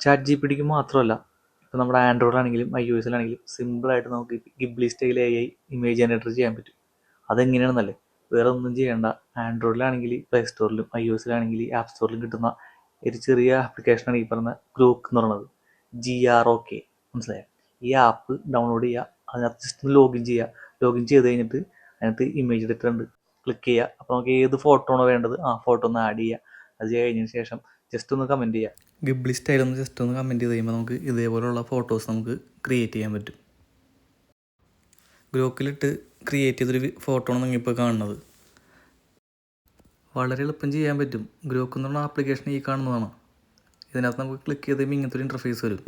Chat G P tick മാത്രമല്ല ഇപ്പോൾ നമ്മുടെ ആൻഡ്രോയിഡിലാണെങ്കിലും ഐ ഒ എസിലാണെങ്കിലും സിമ്പിളായിട്ട് നമുക്ക് Ghibli style A I image generator ചെയ്യാൻ പറ്റും. അതെങ്ങനെയാണെന്നല്ലേ? വേറെ ഒന്നും ചെയ്യേണ്ട. ആൻഡ്രോയിഡിലാണെങ്കിൽ പ്ലേ സ്റ്റോറിലും ഐ ഒ എസിലാണെങ്കിൽ ആപ്പ് സ്റ്റോറിലും കിട്ടുന്ന ഒരു ചെറിയ ആപ്ലിക്കേഷനാണ് ഈ പറഞ്ഞ ഗ്രോക്ക് എന്ന് പറയുന്നത്. ജി ആർ ഒ കെ മനസ്സിലായോ? ഈ ആപ്പ് ഡൗൺലോഡ് ചെയ്യുക അതിനകത്ത് ജസ്റ്റ് ലോഗിൻ ചെയ്യുക. ലോഗിൻ ചെയ്ത് കഴിഞ്ഞിട്ട് അതിനകത്ത് ഇമേജ് എഡിറ്റർ ഉണ്ട്. ക്ലിക്ക് ചെയ്യുക. അപ്പോൾ നമുക്ക് ഏത് ഫോട്ടോ ആണോ വേണ്ടത് ആ ഫോട്ടോ ഒന്ന് ആഡ് ചെയ്യുക. അത് കഴിഞ്ഞതിന് ശേഷം ജസ്റ്റ് ഒന്ന് കമന്റ് ചെയ്യാം. ഗിബ്ലി സ്റ്റൈൽ ഒന്ന് ജസ്റ്റ് ഒന്ന് കമന്റ് ചെയ്ത് കഴിയുമ്പോൾ നമുക്ക് ഇതേപോലെയുള്ള ഫോട്ടോസ് നമുക്ക് ക്രിയേറ്റ് ചെയ്യാൻ പറ്റും. ഗ്രോക്കിലിട്ട് ക്രിയേറ്റ് ചെയ്തൊരു ഫോട്ടോ ആണ് നിങ്ങളിപ്പോൾ കാണുന്നത്. വളരെ എളുപ്പം ചെയ്യാൻ പറ്റും. ഗ്രോക്ക് എന്ന് പറഞ്ഞ ആപ്ലിക്കേഷൻ ഈ കാണുന്നതാണ്. ഇതിനകത്ത് നമുക്ക് ക്ലിക്ക് ചെയ്ത് കഴിയുമ്പോൾ ഇങ്ങനത്തെ ഒരു ഇന്റർഫേസ് വരും.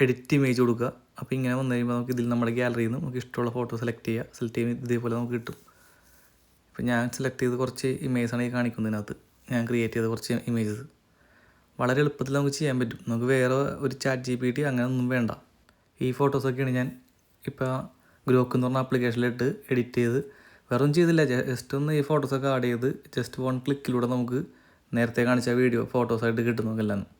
എഡിറ്റ് ഇമേജ് കൊടുക്കുക. അപ്പോൾ ഇങ്ങനെ വന്നു കഴിയുമ്പോൾ നമുക്ക് ഇതിൽ നമ്മുടെ ഗാലറിയിൽ നിന്ന് നമുക്ക് ഇഷ്ടമുള്ള ഫോട്ടോ സെലക്ട് ചെയ്യുക സെലക്ട് ചെയ്യുമ്പോൾ ഇതേപോലെ നമുക്ക് കിട്ടും. ഇപ്പോൾ ഞാൻ സെലക്ട് ചെയ്ത് കുറച്ച് ഇമേജാണ് ഈ കാണിക്കുന്നതിനകത്ത് ഞാൻ ക്രിയേറ്റ് ചെയ്ത കുറച്ച് ഇമേജസ് വളരെ എളുപ്പത്തിൽ നമുക്ക് ചെയ്യാൻ പറ്റും. നമുക്ക് വേറെ ഒരു ചാറ്റ് ജി പി ടി അങ്ങനെ ഒന്നും വേണ്ട. ഈ ഫോട്ടോസൊക്കെയാണ് ഞാൻ ഇപ്പോൾ ഗ്രോക്ക് എന്ന് പറഞ്ഞ ആപ്ലിക്കേഷനിലിട്ട് എഡിറ്റ് ചെയ്ത് വേറെ ചെയ്തില്ല. ജസ്റ്റ് ഒന്ന് ഈ ഫോട്ടോസൊക്കെ ആഡ് ചെയ്ത് ജസ്റ്റ് വൺ ക്ലിക്കിലൂടെ നമുക്ക് നേരത്തെ കാണിച്ച വീഡിയോ ഫോട്ടോസായിട്ട് കിട്ടും നമുക്കെല്ലാം